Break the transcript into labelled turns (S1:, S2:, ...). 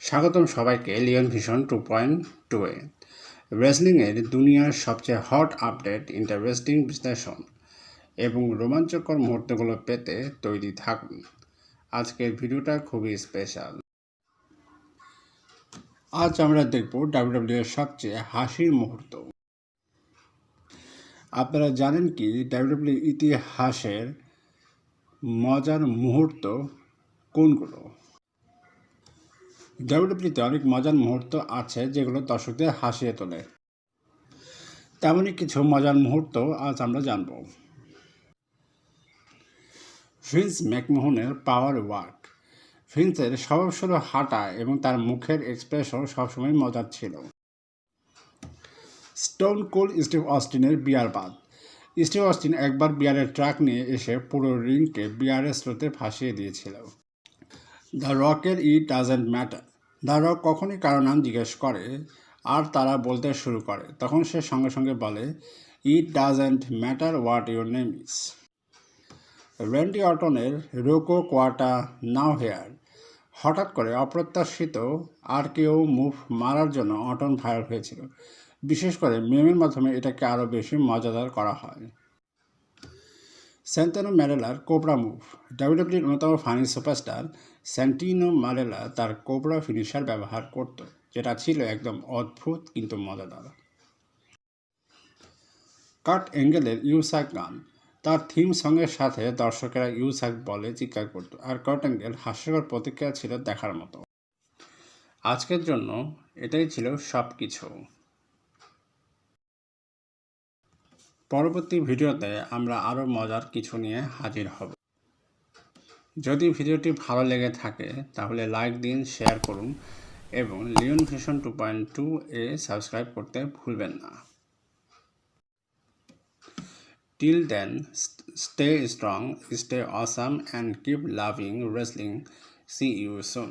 S1: স্বাগতম সবাইকে Leon vision two point two A রেসলিংয়ের দুনিয়ার সবচেয়ে হট আপডেট ইন্টারেস্টিং বিশ্লেষণ এবং রোমাঞ্চকর মুহূর্তগুলো পেতে তৈরি থাকুন। আজকের ভিডিওটা খুবই স্পেশাল আজ আমরা দেখব ডাব্লিউডাব্লিউ এর সবচেয়ে হাসির মুহূর্ত। আপনারা জানেন কি ডাব্লিউডাব্লিউ ইতিহাসের মজার মুহূর্ত কোনগুলো? ডাব্লিউডাব্লিউতে অনেক মজার মুহূর্ত আছে যেগুলো দর্শকদের হাসিয়ে তোলে। তেমনই কিছু মজার মুহূর্ত আজ আমরা জানব। ফিন্স ম্যাকমোহনের পাওয়ার ওয়ার্ক। ফিন্সের স্বভাবসুর হাঁটা এবং তার মুখের এক্সপ্রেশন সবসময় মজার ছিল। স্টোন কোল স্টিভ অস্টিনের বিয়ার বাদ। স্টিভ অস্টিন একবার বিয়ারের ট্রাক নিয়ে এসে পুরো রিংকে বিয়ারের স্রোতে ভাসিয়ে দিয়েছিল। The রকের it doesn't matter the rock কখনই কারও নাম জিজ্ঞেস করে, আর তারা বলতে শুরু করে। তখন সে সঙ্গে সঙ্গে বলে it doesn't matter what your name is Randy অটনের রোকো কোয়াটা now hair. হঠাৎ করে অপ্রত্যাশিত আর কেউ মুভ মারার জন্য অটন ভাইরাল হয়েছিল। বিশেষ করে মেমের মাধ্যমে এটাকে আরও বেশি মজাদার করা হয়। স্যান্টানো ম্যারেলার কোবরা মুভ ডাব্লিউডাব্লিউর অন্যতম ফানি সুপারস্টার স্যান্টিনো ম্যারেলা তার কোবরা ফিনিশার ব্যবহার করত, যেটা ছিল একদম অদ্ভুত কিন্তু মজাদার। কাট অ্যাঙ্গেলের ইউসাক গান। তার থিম সঙ্গের সাথে দর্শকেরা ইউসাক বলে চিৎকার করত, আর কাট অ্যাঙ্গেল হাস্যকর প্রতিক্রিয়া ছিল দেখার মতো। আজকের জন্য এটাই ছিল সব কিছু পরবর্তী ভিডিওতে আমরা আরও মজার কিছু নিয়ে হাজির হব। যদি ভিডিওটি ভালো লেগে থাকে, তাহলে লাইক দিন, শেয়ার করুন এবং Leon vision two point two A subscribe করতে ভুলবেন না। Till then, stay strong, stay awesome, and keep loving wrestling. See you soon.